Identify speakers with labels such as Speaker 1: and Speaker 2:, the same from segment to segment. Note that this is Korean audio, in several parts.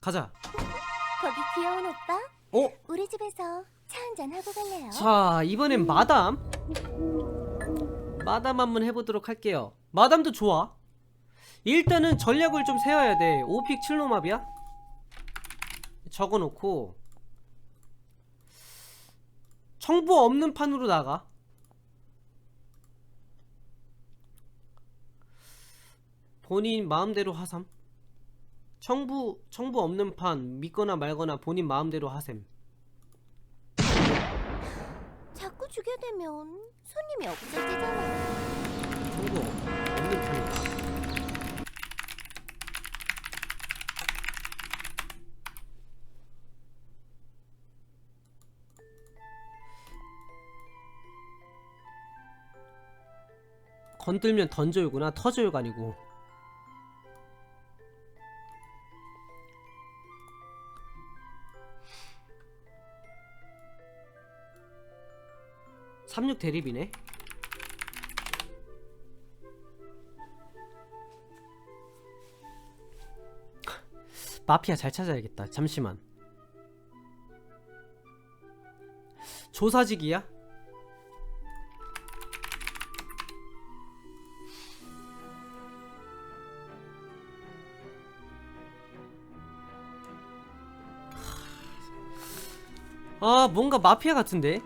Speaker 1: 가자.
Speaker 2: 거기 귀여운 오빠?
Speaker 1: 어?
Speaker 2: 우리 집에서 차 한잔 하고 갈래요?
Speaker 1: 자, 이번엔 마담. 마담 한번 해보도록 할게요. 마담도 좋아. 일단은 전략을 좀 세워야 돼. 5픽 7노맙이야? 적어놓고 청부 없는 판으로 나가. 본인 마음대로 하삼. 청부 청부 없는 판 믿거나 말거나 본인 마음대로 하셈.
Speaker 2: 자꾸 주게 되면 손님이 없어지잖아.
Speaker 1: 청구 없는 편이다. 건들면 던져요구나 터져요가 아니고 삼육 대립이네 마피아 잘 찾아야겠다. 잠시만. 조사직이야? 아, 뭔가 마피아 같은데?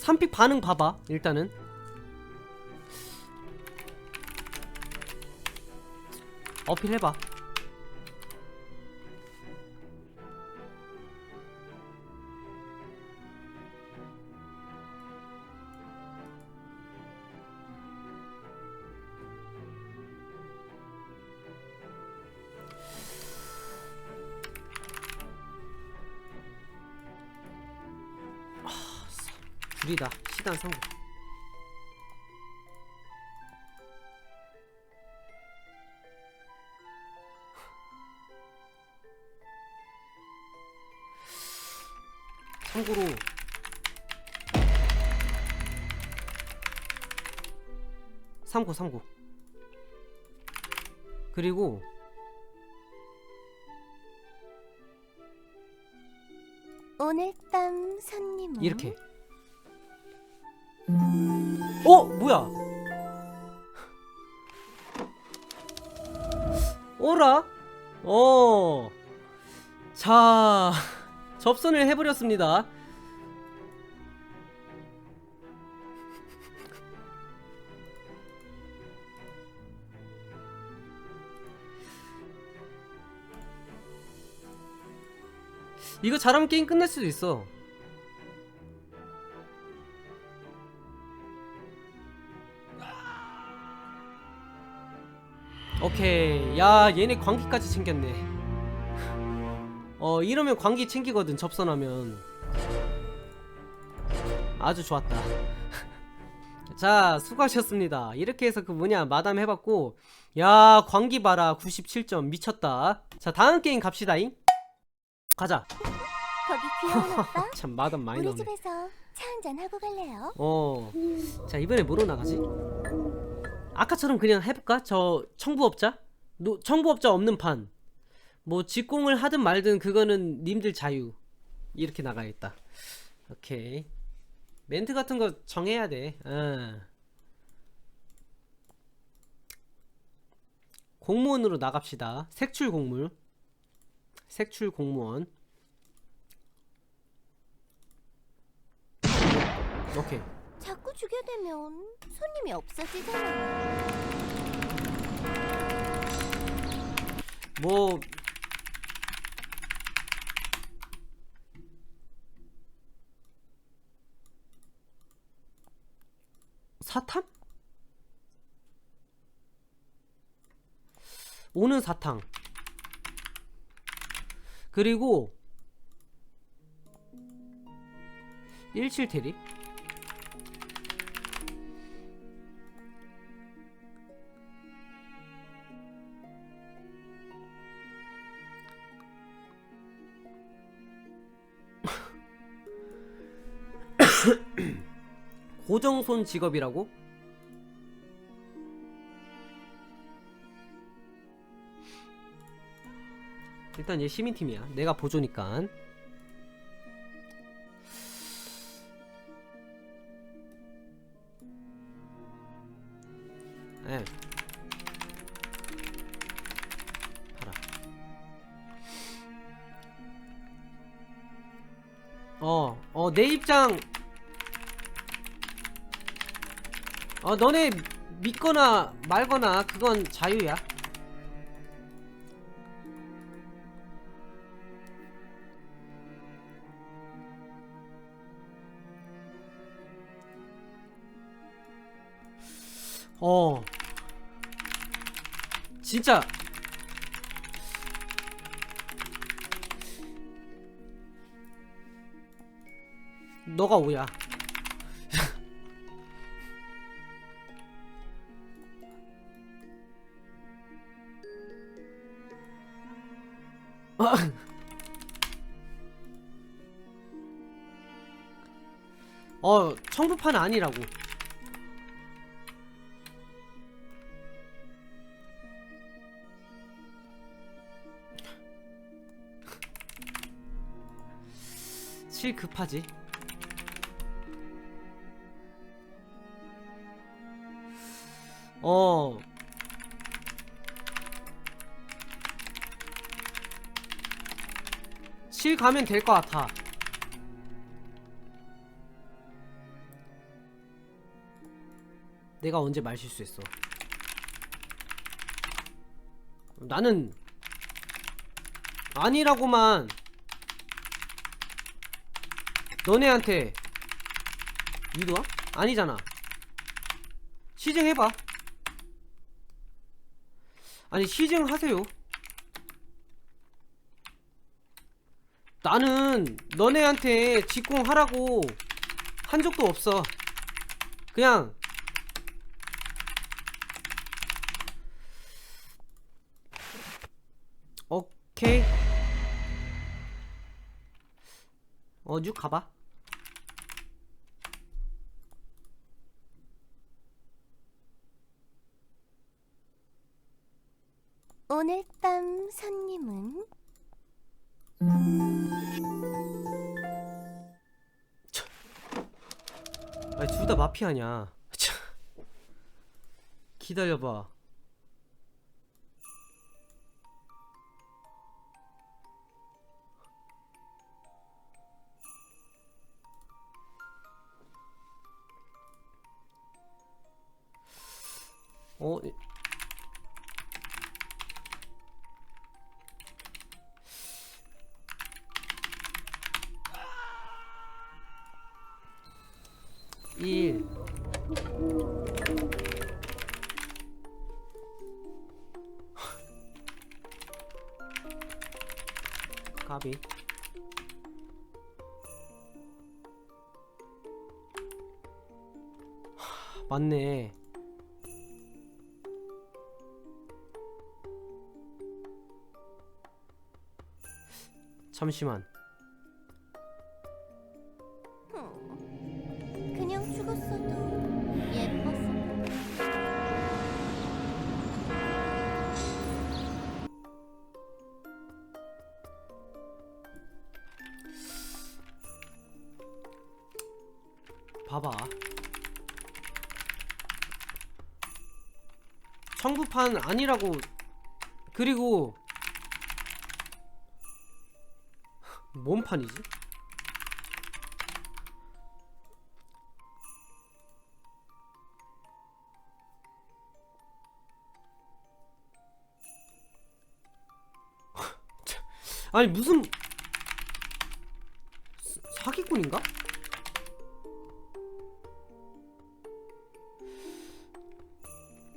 Speaker 1: 3픽 반응 봐봐, 일단은. 어필해봐. 둘이다. 시단 성공. 참고로 삼고 삼고 그리고
Speaker 2: 오늘 밤 손님은
Speaker 1: 이렇게 어? 뭐야? 오라? 어 자 접선을 해버렸습니다. 이거 잘하면 게임 끝날 수도 있어 오케이. 야 얘네 광기까지 챙겼네. 어 이러면 광기 챙기거든 접선하면. 아주 좋았다. 자 수고하셨습니다. 이렇게 해서 그 뭐냐 마담 해봤고. 야 광기 봐라. 97점. 미쳤다. 자 다음 게임 갑시다잉. 가자.
Speaker 2: 거기 귀여운 오빠?
Speaker 1: 참 마담 많이
Speaker 2: 우리
Speaker 1: 나오네.
Speaker 2: 집에서 차 한잔 하고 갈래요?
Speaker 1: 어. 자, 이번에 뭐로 나가지? 아까처럼 그냥 해볼까? 저 청부업자? 노, 청부업자 없는 판. 뭐 직공을 하든 말든 그거는 님들 자유. 이렇게 나가야겠다. 오케이. 멘트 같은 거 정해야 돼. 어. 공무원으로 나갑시다. 색출 공물. 색출 공무원. 오케이.
Speaker 2: 자꾸 되면 손님이 없어지잖아.
Speaker 1: 뭐 사탕? 오는 사탕 그리고 일칠 대립 고정손 직업이라고? 일단 얘 시민팀이야. 내가 보조니까. 예. 봐라. 어, 어, 내 입장. 어, 너네 믿거나 말거나 그건 자유야. 어. 진짜 너가 오야. 청부판 아니라고. 칠 급하지. 어. 칠 가면 될 것 같아. 내가 언제 말 실수했어? 나는 아니라고만 너네한테 이도야? 아니잖아. 시증해봐. 아니 시증하세요. 나는 너네한테 직공하라고 한 적도 없어. 그냥 오케이. 어, 쭉 가봐.
Speaker 2: 오늘 밤 손님은
Speaker 1: 아니 둘 다 마피아냐? 참. 기다려봐. 어? 이- 일. 까비 하, 맞네 잠시만
Speaker 2: 흠, 그냥 죽었어도 예뻤어.
Speaker 1: 봐봐. 청부판 아니라고. 그리고 뭔 판이지? 아니 무슨 사- 사기꾼인가?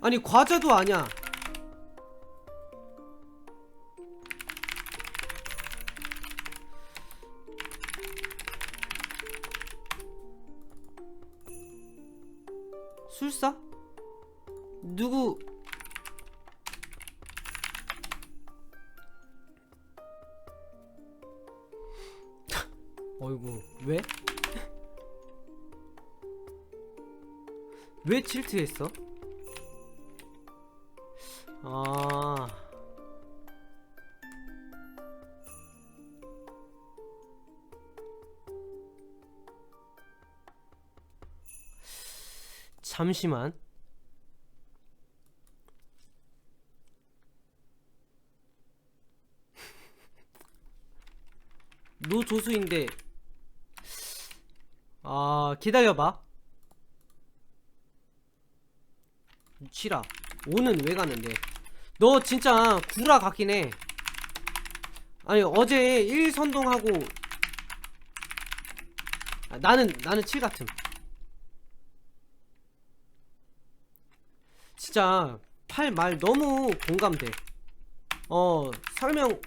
Speaker 1: 아니 과자도 아니야. 어떻게 됐어? 아. 잠시만. 노조수인데 아 기다려봐 치라. 5는 왜 가는데? 너 진짜 구라 같긴 해. 아니 어제 1 선동하고 아, 나는 나는 7 같음. 진짜 8 말 너무 공감돼. 어 설명.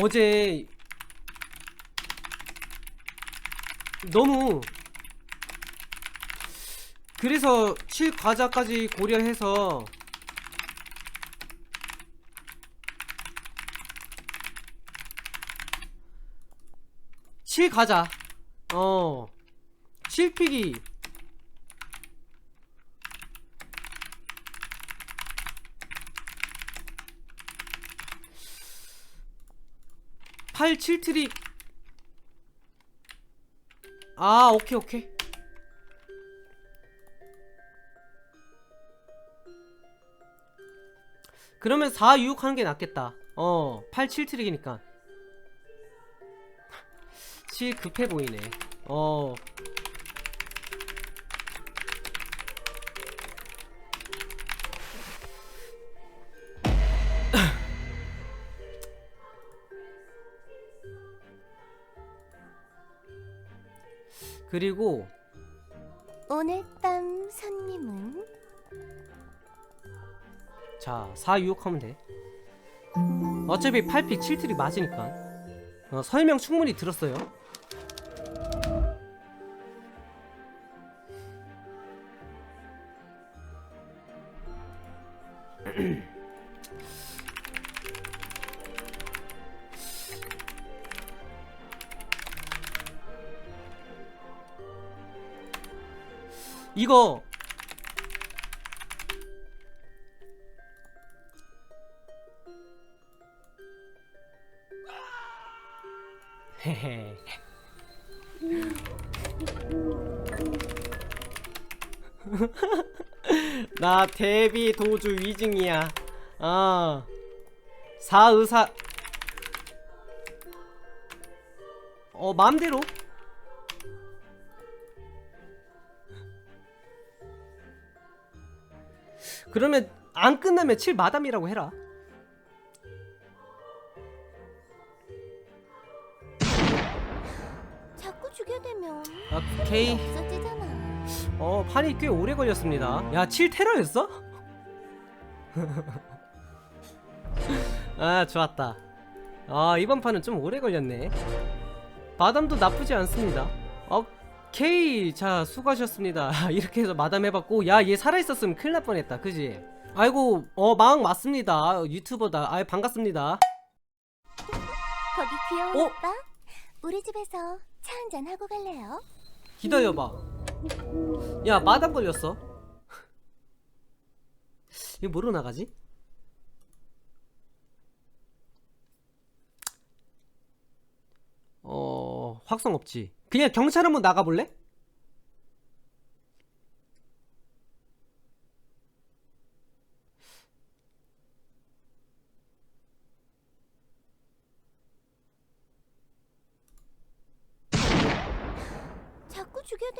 Speaker 1: 어제 너무 그래서 7 과자까지 고려해서 칠 가자. 어. 7픽이 팔 7트릭 아 오케이 오케이 그러면 4, 6 하는 게 낫겠다. 어 8, 7 트릭이니까. 7 급해 보이네. 어. 그리고
Speaker 2: 오늘 밤
Speaker 1: 자, 4, 6 하면 돼. 어차피 8픽 7트리 맞으니까. 어, 설명 충분히 들었어요. 이거 나 데뷔 도주 위증이야. 아. 사의사. 어, 마음대로. 그러면 안 끝나면 7 마담이라고 해라.
Speaker 2: 자꾸 되면
Speaker 1: 오케이.
Speaker 2: 없어지잖아.
Speaker 1: 어, 판이 꽤 오래 걸렸습니다. 야, 7 테러였어? 아, 좋았다. 아, 이번 판은 좀 오래 걸렸네. 마담도 나쁘지 않습니다. 오케이. 자, 수고하셨습니다. 이렇게 해서 마담 해봤고, 야, 얘 살아있었으면 큰일 날 뻔했다. 그지? 아이고, 어, 마왕 맞습니다. 유튜버다. 아, 반갑습니다.
Speaker 2: 거기 귀여운
Speaker 1: 어?
Speaker 2: 오빠, 우리 집에서 차 한잔 하고 갈래요?
Speaker 1: 기다려봐. 야, 마담 걸렸어. 이거 뭐로 나가지? 어, 확성 없지. 그냥 경찰 한번 나가볼래?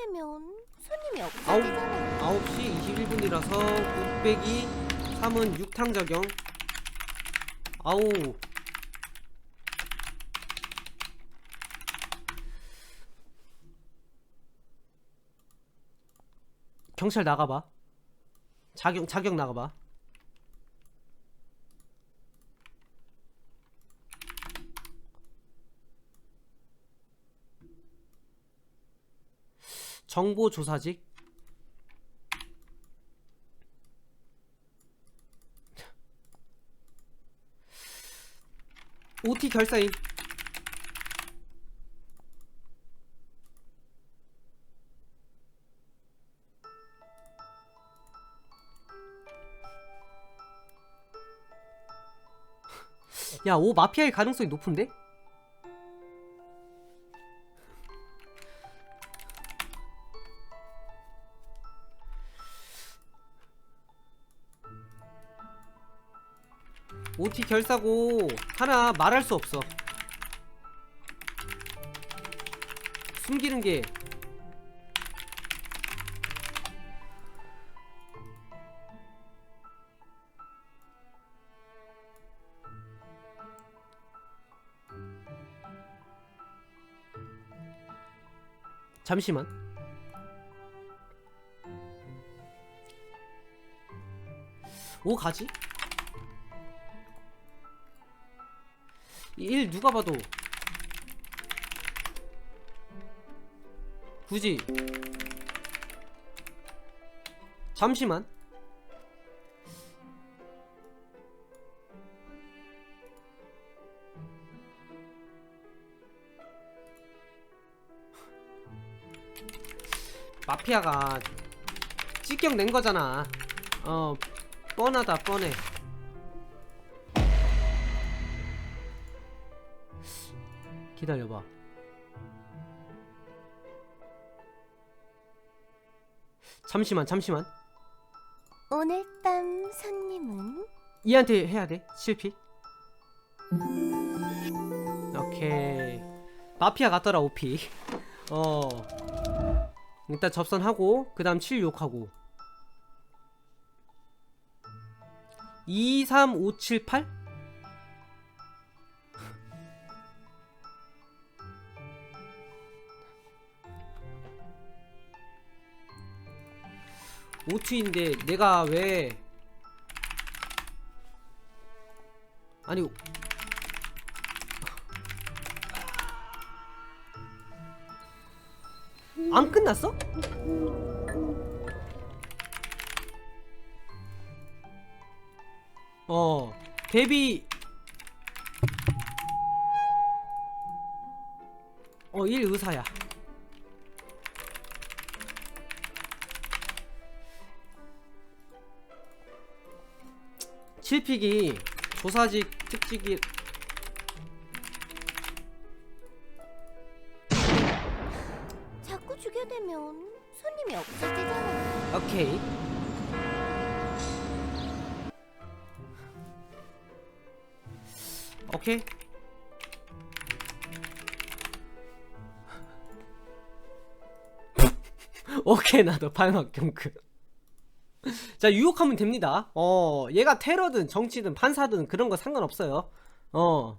Speaker 2: 되면 손님이. 없어지잖아.
Speaker 1: 9시 21분이라서 곱빼기 3은 6탕 적용. 아우. 경찰 나가봐. 자격 자격 나가봐. 정보 조사직 OT 결사인 야, 오 마피아일 가능성이 높은데? OT 결사고 하나 말할 수 없어 숨기는 게 잠시만 오 가지? 일 누가 봐도. 굳이. 잠시만. 마피아가 찌경 낸 거잖아. 어 뻔하다 뻔해 기다려봐. 잠시만 잠시만.
Speaker 2: 오늘 밤 손님은?
Speaker 1: 얘한테 해야 돼. 실패 오케이. 마피아 같더라 오피. 어. 일단 접선하고 그 다음 7 욕하고. 2 3 5 7 8 5투인데 내가 왜? 아니 안 끝났어? 어 데뷔. 어 1 의사야 칠픽이 조사직 특직이
Speaker 2: 자꾸 주게 되면 손님이 없어지잖아.
Speaker 1: 오케이. 오케이. 오케이 나도 발막 경크 자 유혹하면 됩니다 어 얘가 테러든 정치든 판사든 그런 거 상관없어요 어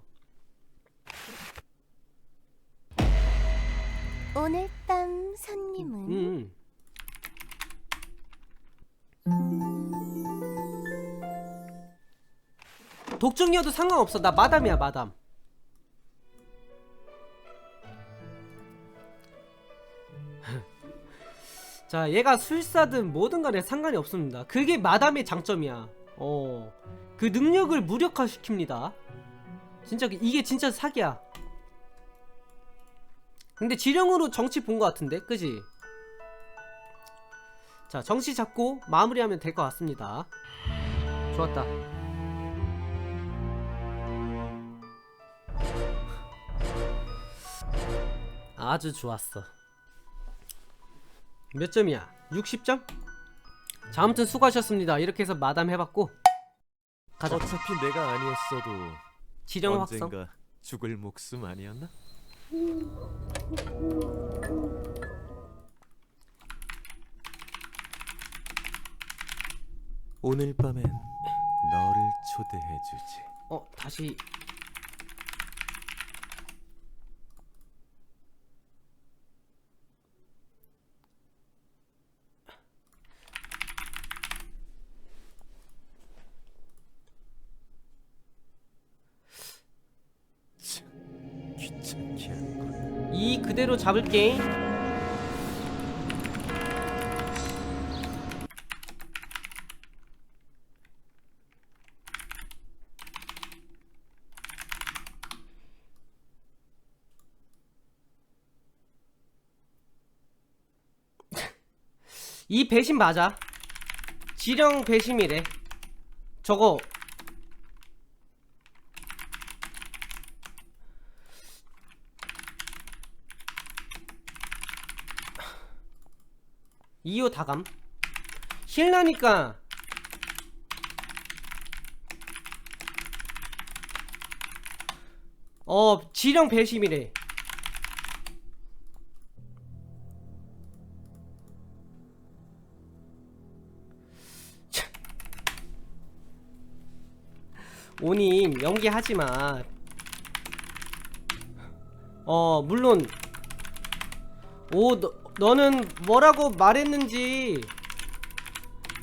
Speaker 2: 오늘 밤 손님은
Speaker 1: 음. 독중이어도 상관없어. 나 마담이야, 마담. 자, 얘가 술사든 뭐든 간에 상관이 없습니다. 그게 마담의 장점이야. 어. 그 능력을 무력화시킵니다. 진짜 그- 이게 진짜 사기야. 근데 지령으로 정치 본 것 같은데, 그지? 자, 정치 잡고 마무리하면 될 것 같습니다. 좋았다. 아주 좋았어. 몇 점이야? 60점? 자, 아무튼 수고하셨습니다. 이렇게 해서 마담 해봤고 가자.
Speaker 3: 어차피 내가 아니었어도
Speaker 1: 지령 확성.
Speaker 3: 언젠가 죽을 목숨 아니었나? 오늘 밤엔 너를 초대해 주지.
Speaker 1: 어, 다시
Speaker 3: 귀찮게 하는군.
Speaker 1: 이 그대로 잡을게. 이 배신 맞아. 지령 배심이래. 저거 이호 다감. 힐나니까. 어 지령 배심이래. 참. 오님 연기하지마. 어 물론. 오 너, 너는 뭐라고 말했는지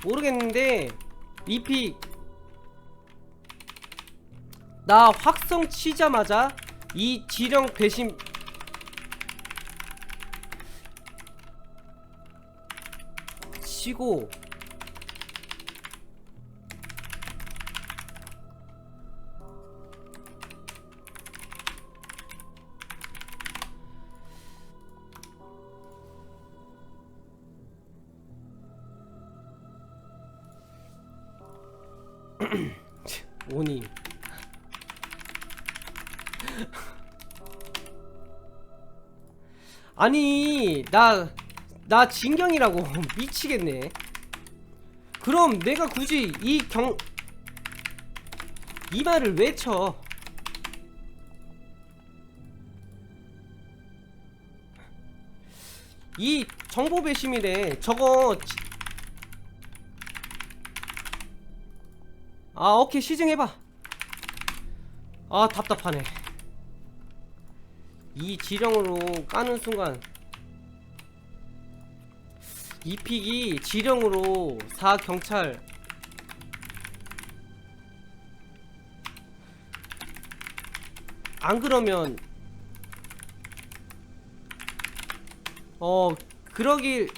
Speaker 1: 모르겠는데 이픽 나 확성 치자마자 이 지령 배심 치고 아니 나 나 진경이라고 미치겠네. 그럼 내가 굳이 이 경 이 말을 왜 쳐? 이 정보 배심이래. 저거 지- 아 오케이. 시승해봐. 아 답답하네 이 지령으로 까는 순간 이 픽이 지령으로 4 경찰. 안 그러면 어 그러길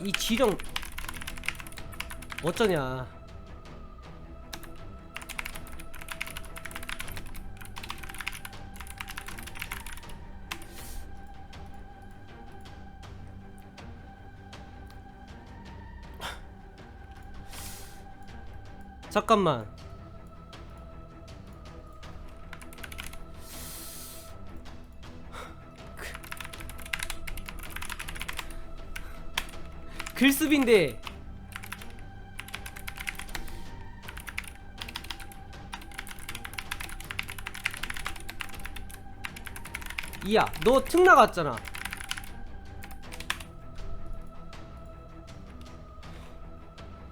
Speaker 1: 이 지령 어쩌냐 잠깐만. 글습인데. 이야 너 특 나갔잖아.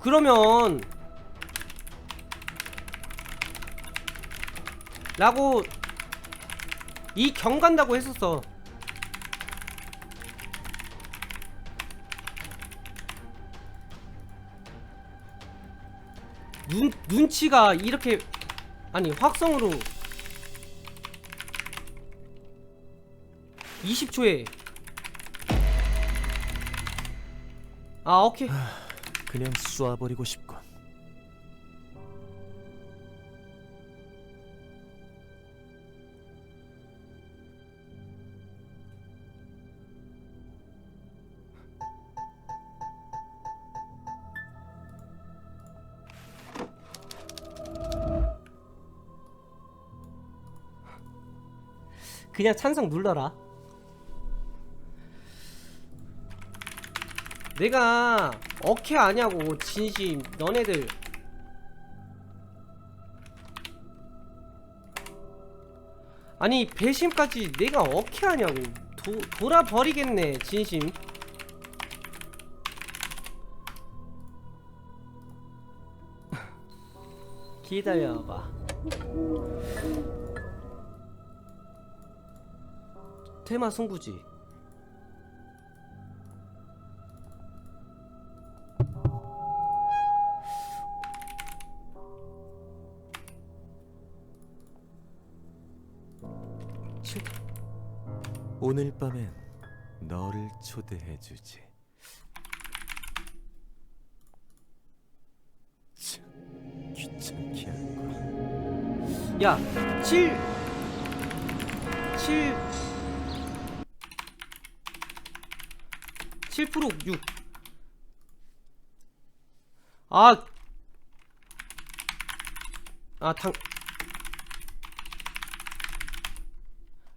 Speaker 1: 그러면 라고 이 경 간다고 했었어. 눈, 눈치가 이렇게 아니 확성으로 20초에. 아 오케이.
Speaker 3: 그냥 쏘아버리고 싶군.
Speaker 1: 그냥 찬성 눌러라. 내가 어케 아냐고 진심. 너네들. 아니 배심까지 내가 어케 하냐고. 도, 돌아버리겠네 진심. 기다려봐 테마 승부지 칠-
Speaker 3: 오늘 밤엔 너를 초대해 주지. 참, 귀찮게 하고.
Speaker 1: 야, 7 7 7% 6 아. 아, 당.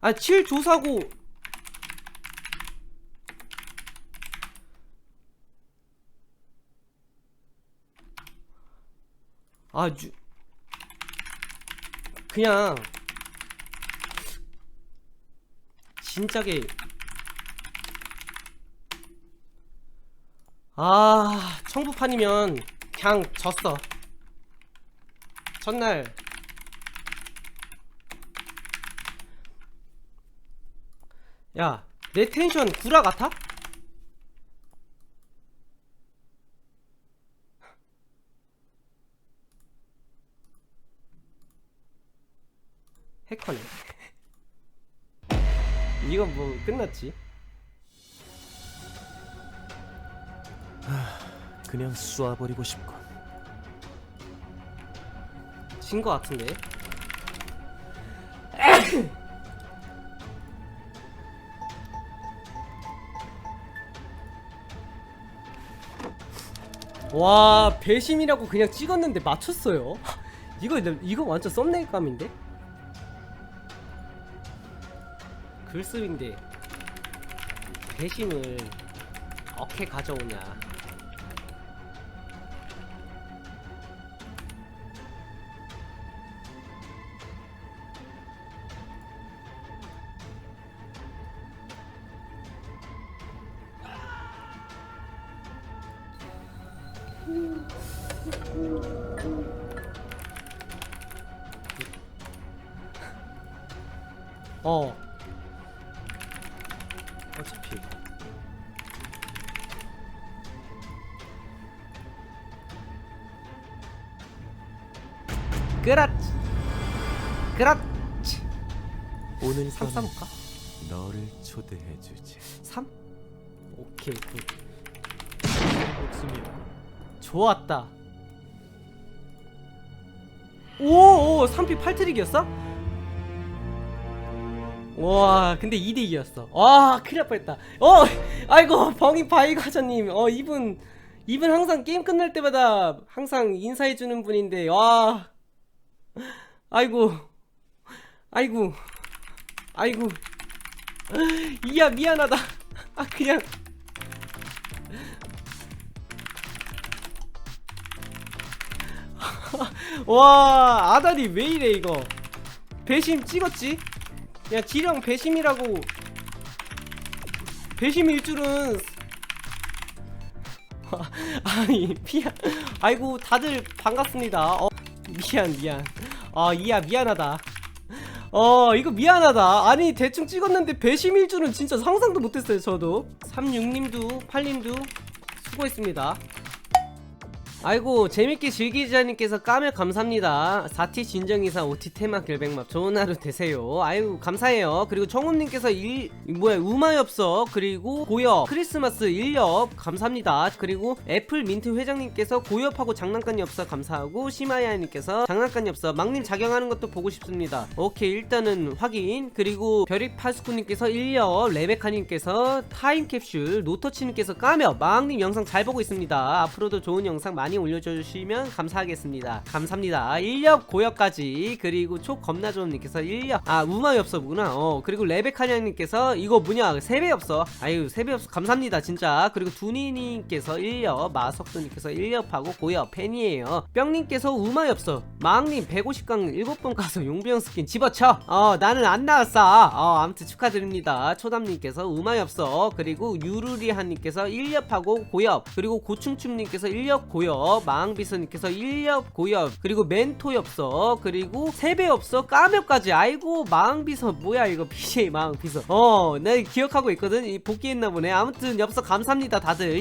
Speaker 1: 아, 7 조사고. 아 유... 그냥. 진짜게 아 청부판이면 그냥 졌어. 첫날. 야 내 텐션 구라 같아? 해커네 이건 뭐 끝났지
Speaker 3: 그냥 쏴버리고 싶군.
Speaker 1: 진 거 같은데? 와 배심이라고 그냥 찍었는데 맞췄어요? 이거 이거 완전 썸네일감인데? 글쓰인데 배심을 어떻게 가져오냐 그렇지 그렇지
Speaker 3: 오늘
Speaker 1: 3
Speaker 3: 밤에
Speaker 1: 싸볼까?
Speaker 3: 너를 초대해 주지.
Speaker 1: 3? 오케이 굿
Speaker 3: 목숨이야.
Speaker 1: 좋았다 오오 3피 8트릭이었어? 와 근데 2대2였어 와 큰일 날 뻔했다 어 아이고 벙이 바이 과자님 어 이분 이분 항상 게임 끝날 때마다 항상 인사해주는 분인데 와 아이고. 아이고. 아이고. 이야 미안하다. 아 그냥. 와 아다리 왜 이래 이거? 배심 찍었지? 야 지령 배심이라고. 배심일 줄은. 아니 미안 아이고 다들 반갑습니다. 어, 미안 미안 아 이야 미안하다. 어 이거 미안하다. 아니 대충 찍었는데 배심일 줄은 진짜 상상도 못했어요 저도. 36님도 8님도 수고했습니다 아이고 재밌게 즐기자님께서 까며 감사합니다. 4T 진정이사 5T 테마 결백맘 좋은 하루 되세요. 아이고 감사해요. 그리고 청음님께서 일 뭐야 우마엽서 그리고 고엽 크리스마스 1엽 감사합니다. 그리고 애플 민트 회장님께서 고엽하고 장난감이 없어 감사하고 시마야님께서 장난감이 없어 막님 작용하는 것도 보고 싶습니다. 오케이 일단은 확인. 그리고 벼릭 파스쿠님께서 1엽 레베카님께서 타임캡슐 노터치님께서 까며 막님 영상 잘 보고 있습니다. 앞으로도 좋은 영상 많이 올려주시면 감사하겠습니다. 감사합니다. 1엽 고엽까지. 그리고 초 겁나 좋은님께서 1엽 아 우마엽서구나. 어 그리고 레베카냥님께서 이거 뭐냐? 세배엽서 아유 세배엽서 감사합니다 진짜. 그리고 두니님께서 1엽 마석두님께서 1엽하고 고엽 팬이에요. 뿅님께서 우마엽서 마왕님 150강 7번 가서 용병 스킨 집어쳐. 어 나는 안 나왔어. 어 아무튼 축하드립니다. 초담님께서 우마엽서 그리고 유루리한님께서 1엽하고 고엽 그리고 고충춤님께서 1엽 고엽 마왕비서님께서 1엽 고엽 그리고 멘토 엽서 그리고 세배 엽서 까몇까지. 아이고 마왕비서 뭐야 이거 BJ 마왕비서. 어 내 기억하고 있거든. 이 복귀했나 보네. 아무튼 엽서 감사합니다 다들